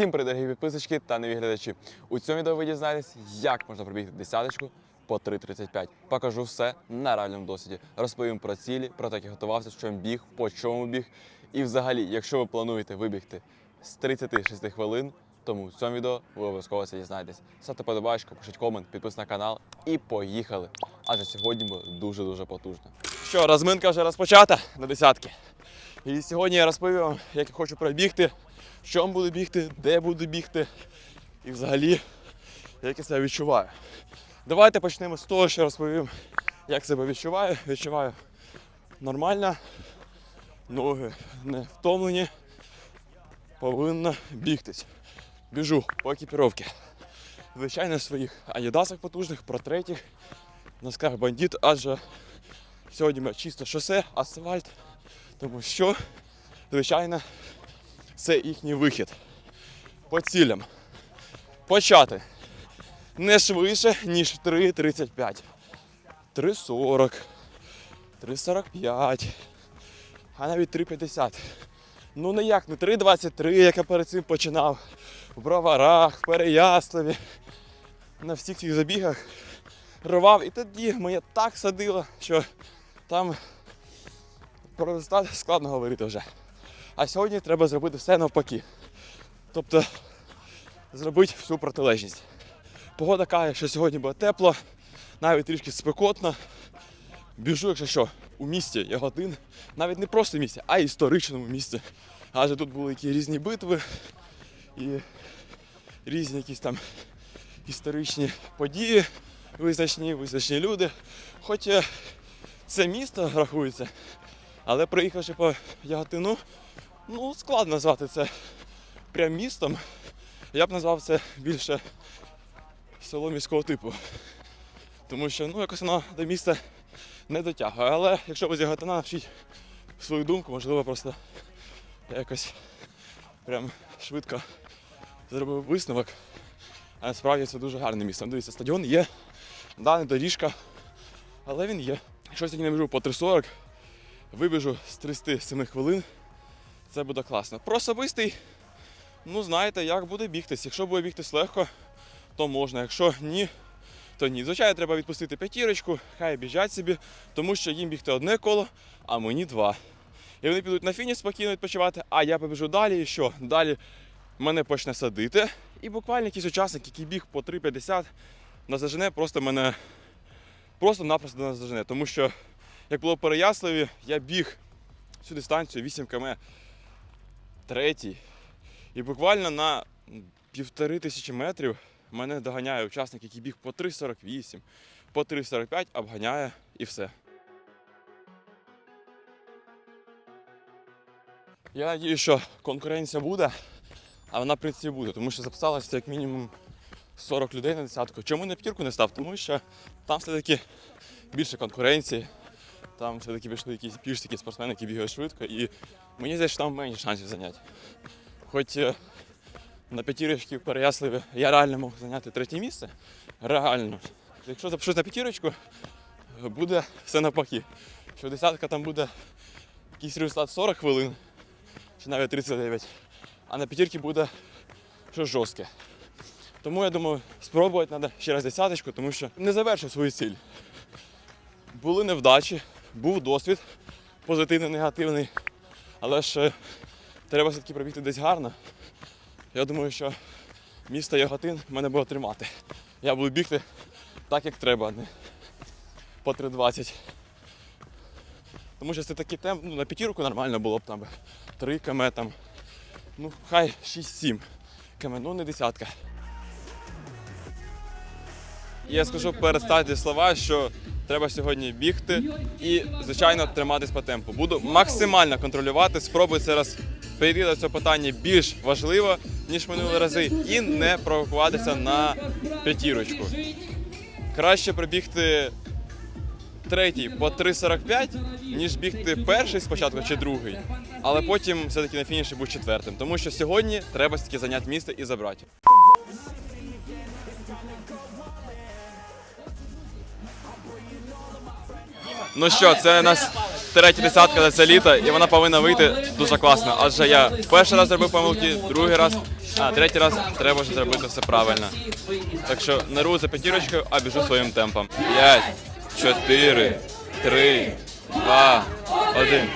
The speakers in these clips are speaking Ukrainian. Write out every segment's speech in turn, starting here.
Всім привіт, дорогі підписочки та нові глядачі. У цьому відео ви дізнаєтесь, як можна пробігти десяточку по 3.35. Покажу все на реальному досвіді. Розповім про цілі, про те, як я готувався, що біг, по чому біг. І взагалі, якщо ви плануєте вибігти з 36 хвилин, тому в цьому відео ви обов'язково це дізнаєтесь. Ставте подобачку, пишіть комент, підписуйтесь на канал і поїхали. Адже сьогодні буде дуже-дуже потужно. Що, розминка вже розпочата на десятки. І сьогодні я розповім вам, як я хочу пробігти, що буду бігти, де буду бігти і взагалі, як я себе відчуваю. Давайте почнемо з того, що розповім, як себе відчуваю. Відчуваю нормально, ноги не втомлені, повинна бігтись. Біжу по екіпіровці. Звичайно, в своїх адідасах потужних, протретіх, носках бандит, адже сьогодні чисто шосе, асфальт. Тому що, звичайно, це їхній вихід. По цілям. Почати не швидше, ніж 3.35. 3.40, 3.45, а навіть 3.50. Ну ніяк не 3.23, як я перед цим починав. В броварах, в Переяславі. На всіх цих забігах рвав. І тоді мене так садило, що там про результат складно говорити вже. А сьогодні треба зробити все навпаки. Тобто зробити всю протилежність. Погода каже, що сьогодні буде тепло, навіть трішки спекотно. Біжу, якщо що, у місті Яготин, навіть не просто в місті, а й історичному місті. Адже тут були які різні битви і різні якісь там історичні події, визначні, визначні люди. Хоч е, це місто рахується, але приїхавши по Яготину, ну складно назвати це прям містом. Я б назвав це більше село міського типу. Тому що ну, якось воно до міста не дотягує. Але якщо ви з Яготина навчіть свою думку, можливо, просто я якось прям швидко зробив висновок. А насправді це дуже гарне місто. Ну, Дивіться, стадіон є, да, не доріжка, але він є. Якщо сьогодні не біжу по 3.40, вибіжу з 37 хвилин, це буде класно. Про особистий, ну знаєте, як буде бігтись. Якщо буде бігтись легко, то можна. Якщо ні, то ні. Звичайно, треба відпустити п'ятірочку, хай біжать собі, тому що їм бігти одне коло, а мені два. І вони підуть на фініш спокійно відпочивати, а я побіжу далі. І що? Далі мене почне садити. І буквально якийсь учасник, який біг по 3,50, назажене, просто мене просто-напросто назажене. Тому що, як було в Переяславі, я біг цю дистанцію 8 км третій. І буквально на півтори тисячі метрів мене доганяє учасник, який біг по 3,48, по 3,45, обганяє і все. Я надію, що конкуренція буде, а вона в принципі буде, тому що записалося як мінімум 40 людей на десятку. Чому на п'ятірку не став? Тому що там все-таки більше конкуренції, там все-таки пішли якісь більш такі спортсмени, які бігають швидко, і мені здається, що там менше шансів зайняти. Хоч е, на п'ятірочці в Переяславі я реально мог зайняти третє місце. Реально. Якщо запишусь на п'ятірочку, буде все навпаки. Що десятка там буде якийсь результат 40 хвилин, чи навіть 39, а на п'ятірці буде щось жорстке. Тому я думаю, спробувати треба ще раз десяточку, тому що не завершив свою ціль. Були невдачі, був досвід позитивний, негативний, але ж треба все-таки пробігти десь гарно. Я думаю, що місто Яготин мене буде тримати. Я буду бігти так, як треба, а не по 3.20. Тому що це такий темп, ну, на п'ятірку нормально було б там 3 км, там, ну хай 6-7 км, ну не десятка. Я скажу перед стадією слова, що треба сьогодні бігти і, звичайно, триматись по темпу. Буду максимально контролювати, спробую зараз перейти до цього питання більш важливо, ніж минулі рази, і не провокуватися на п'ятірочку. Краще пробігти третій по 3.45, ніж бігти перший спочатку чи другий, але потім все-таки на фініші був четвертим. Тому що сьогодні треба все-таки зайняти місце і забрати. Ну що, це нас третя десятка за це літо, і вона повинна вийти дуже класно. Адже я перший раз зробив помилки, другий раз, а третій раз треба вже зробити все правильно. Так що не рву за п'ятірочкою, а біжу своїм темпом. П'ять, чотири, три, два, один.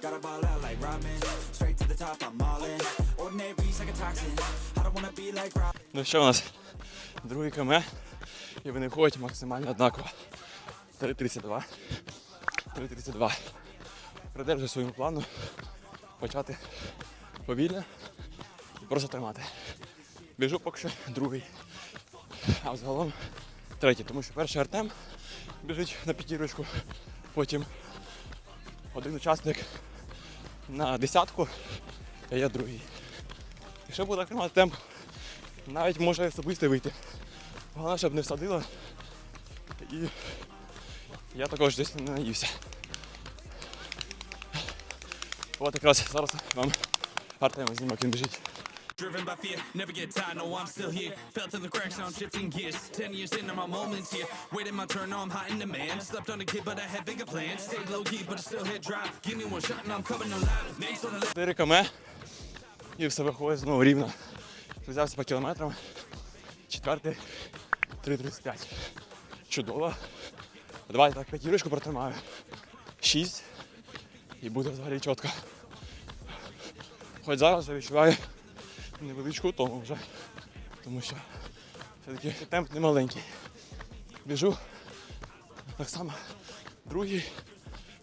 Gotta ball out like Rodman. Straight the top, I'm all in. Ordinary's like a toxin. I don't wanna be like Rob. Ну що у нас? Другий км. І вони ходять максимально однаково. 3.32. 3.32. Придержу своєму плану. Почати повільно і просто тримати. Біжу поки що другий. А взагалом третій, тому що перший Артем біжить на п'ятірочку, потім один учасник на десятку, а я другий. Якщо буду тримати темп, навіть може особисто вийти. Головне, щоб не всадило. І я також десь не наївся. От якраз зараз вам Артем знімок, він біжить. Driven by fear, never get tired, no, I'm still here. Felt in the cracks, now I'm shifting gears. Ten years into my moments here. Waiting my turn, now I'm hot in demand. Slept on a kid, but I had bigger plans. Stayed low key, but I still hit drive. Give me one shot, and I'm coming alive. Names on the list. 4 км і все виходить знову рівно. Взявся по кілометрам. Четвертий 3.35. Чудово. Давайте так п'ятірочку протримаю. Шість. І буде взагалі чітко. Хоч зараз я відчуваю невеличку тому вже. Тому що все-таки темп не маленький. Біжу. Так само другий,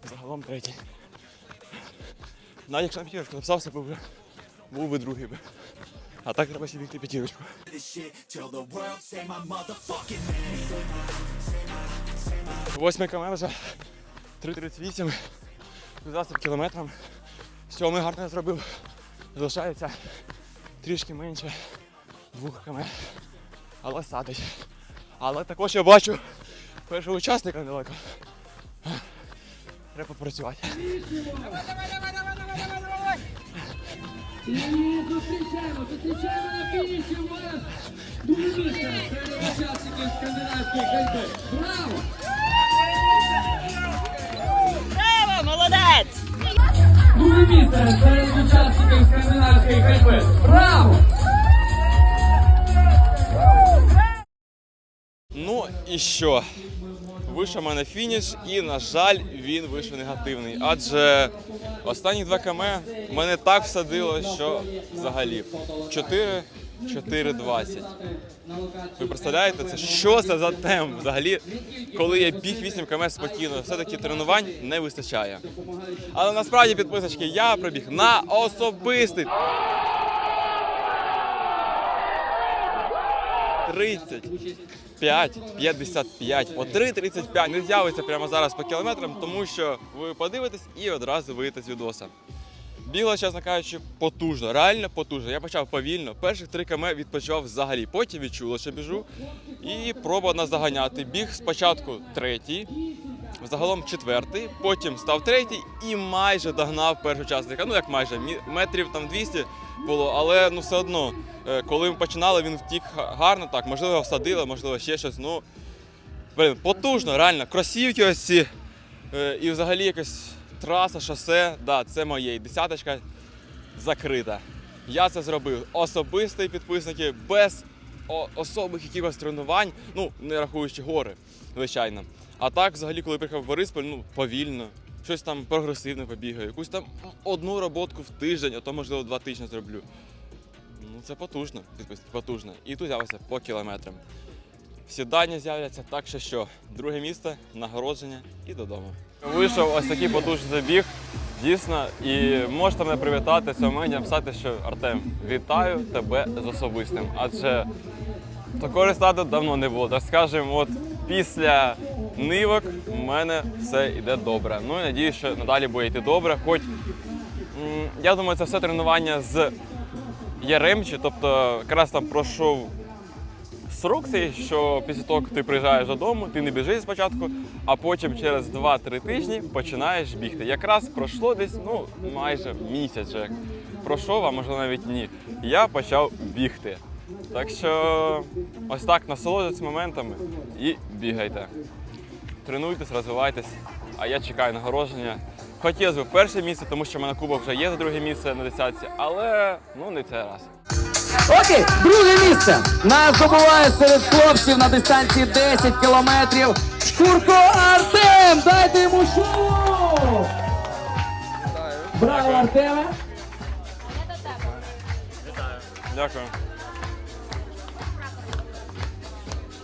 загалом третій. Навіть якщо на п'ятірочку написався, би вже був би другий би. А так треба ще бігти п'ятірочку. Восьмий км вже 3.38, 20 кілометрів. Сьомий гарно зробив. Залишається трішки менше двох км. Але садить. Але також я бачу першого учасника недалеко. Треба попрацювати. І зустрічаємо, зустрічаємо на фініші у друге місце серед скандинавської. Браво! Браво, Друге місце серед учасників скандинавської ходьби. Браво! Ну і що? Вийшов мене фініш, і, на жаль, він вийшов негативний. Адже останні 2 км мене так всадило, що взагалі 4 4.20. Ви представляєте, це що це за темп? Взагалі, коли я біг 8 км спокійно, все-таки тренувань не вистачає. Але насправді підписочки я пробіг на особистий. 35, 55, по 3,35 не з'явиться прямо зараз по кілометрам, тому що ви подивитесь і одразу вийдете з відоса. Бігло, чесно кажучи, потужно, реально потужно. Я почав повільно. Перших 3 км відпочивав взагалі. Потім відчуло, що біжу. І пробував наздоганяти. Біг спочатку третій, загалом четвертий, потім став третій і майже догнав першого учасника. Ну як майже, метрів там 200 було, але ну все одно, е, коли ми починали, він втік гарно, так, можливо, його всадили, можливо, ще щось. Ну, блин, потужно, реально. Кросівки ось ці. е, І взагалі якась траса, шосе, да, це моє. Десяточка закрита. Я це зробив особисто підписники, без особих якихось тренувань, ну, не рахуючи гори, звичайно. А так, взагалі, коли приїхав в Бориспіль, ну, повільно, щось там прогресивне побігаю, якусь там одну роботку в тиждень, а то, можливо, два тижні зроблю. Ну, це потужно, підписники, потужно. І тут з'явиться по кілометрам. Всі дані з'являться, так що що, друге місце, нагородження і додому. Вийшов ось такий потужний забіг. Дійсно, і можете мене привітати цього моменту, написати, що Артем, вітаю тебе з особистим. Адже такого результату давно не було. Так скажемо, от після нивок у мене все йде добре. Ну і надіюсь, що надалі буде йти добре. Хоч я думаю, це все тренування з Яремчі, тобто якраз там пройшов срок що після того, як ти приїжджаєш додому, ти не біжиш спочатку, а потім через 2-3 тижні починаєш бігти. Якраз пройшло десь ну, майже місяць. Вже. пройшов, а можливо навіть ні. Я почав бігти. Так що ось так насолоджуйтесь моментами і бігайте. Тренуйтесь, розвивайтесь, а я чекаю нагородження. Хотілося б перше місце, тому що в мене кубок вже є за друге місце на десятці, але ну не цей раз. Окей, друге місце. Нас здобуває серед хлопців на дистанції 10 кілометрів. Шкурко Артем! Дайте йому шоу! Браво, Артеме! Дякую.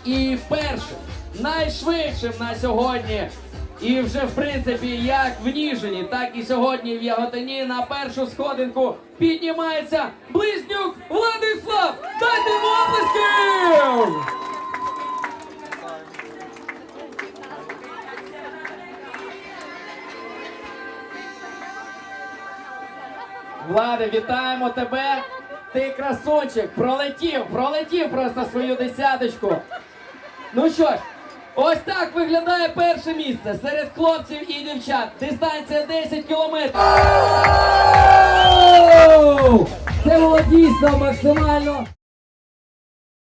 І першим, найшвидшим на сьогодні. І вже в принципі як в Ніжині, так і сьогодні в Яготині на першу сходинку піднімається близнюк Владислав! Дайте оплесків! Влади, вітаємо тебе! Ти красунчик, пролетів, пролетів просто свою десяточку. Ну що ж, ось так виглядає перше місце серед хлопців і дівчат. Дистанція 10 кілометрів. Це було дійсно максимально